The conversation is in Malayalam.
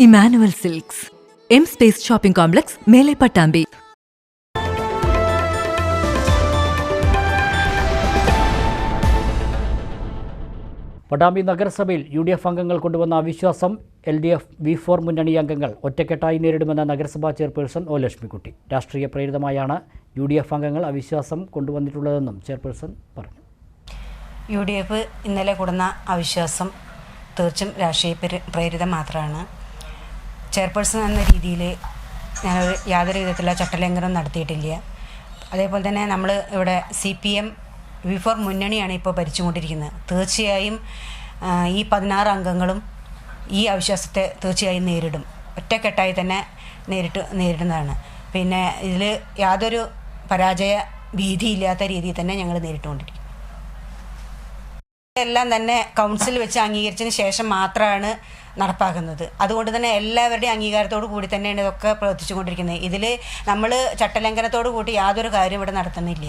Emmanuel silks. M space shopping complex മേലെ പട്ടാമ്പി. പട്ടാമ്പി നഗരസഭയിൽ യു ഡി എഫ് അംഗങ്ങൾ കൊണ്ടുവന്ന അവിശ്വാസം L D F V four മുന്നണി അംഗങ്ങൾ ഒറ്റക്കെട്ടായി നേരിടുമെന്ന നഗരസഭാ ചെയർപേഴ്സൺ ഒ ലക്ഷ്മിക്കുട്ടി. രാഷ്ട്രീയ പ്രേരിതമായാണ് യു ഡി എഫ് അംഗങ്ങൾ അവിശ്വാസം കൊണ്ടുവന്നിട്ടുള്ളതെന്നും ചെയർപേഴ്സൺ പറഞ്ഞു. യു ഡി എഫ് ഇന്നലെ കൂടുന്ന അവിശ്വാസം തീർച്ചയായും രാഷ്ട്രീയ പ്രേ- പ്രേരിതം മാത്രമാണ്. ചെയർപേഴ്സൺ എന്ന രീതിയിൽ ഞാനൊരു യാതൊരു വിധത്തിലുള്ള ചട്ടലംഘനം നടത്തിയിട്ടില്ല. അതേപോലെ തന്നെ നമ്മൾ ഇവിടെ C P M V four മുന്നണിയാണ് ഇപ്പോൾ ഭരിച്ചുകൊണ്ടിരിക്കുന്നത്. തീർച്ചയായും ഈ പതിനാറ് അംഗങ്ങളും ഈ അവിശ്വാസത്തെ തീർച്ചയായും നേരിടും. ഒറ്റക്കെട്ടായി തന്നെ നേരിട്ട് നേരിടുന്നതാണ്. പിന്നെ ഇതിൽ യാതൊരു പരാജയ ഭീതിയില്ലാത്ത രീതിയിൽ തന്നെ ഞങ്ങൾ നേരിട്ടുകൊണ്ടിരിക്കും. എല്ലാം തന്നെ കൗൺസിൽ വെച്ച് അംഗീകരിച്ചതിന് ശേഷം മാത്രമാണ് നടപ്പാക്കുന്നത്. അതുകൊണ്ട് തന്നെ എല്ലാവരുടെയും അംഗീകാരത്തോടു കൂടി തന്നെയാണ് ഇതൊക്കെ പ്രവർത്തിച്ചുകൊണ്ടിരിക്കുന്നത്. ഇതിൽ നമ്മൾ ചട്ടലംഘനത്തോടു കൂടി യാതൊരു കാര്യവും ഇവിടെ നടത്തുന്നില്ല.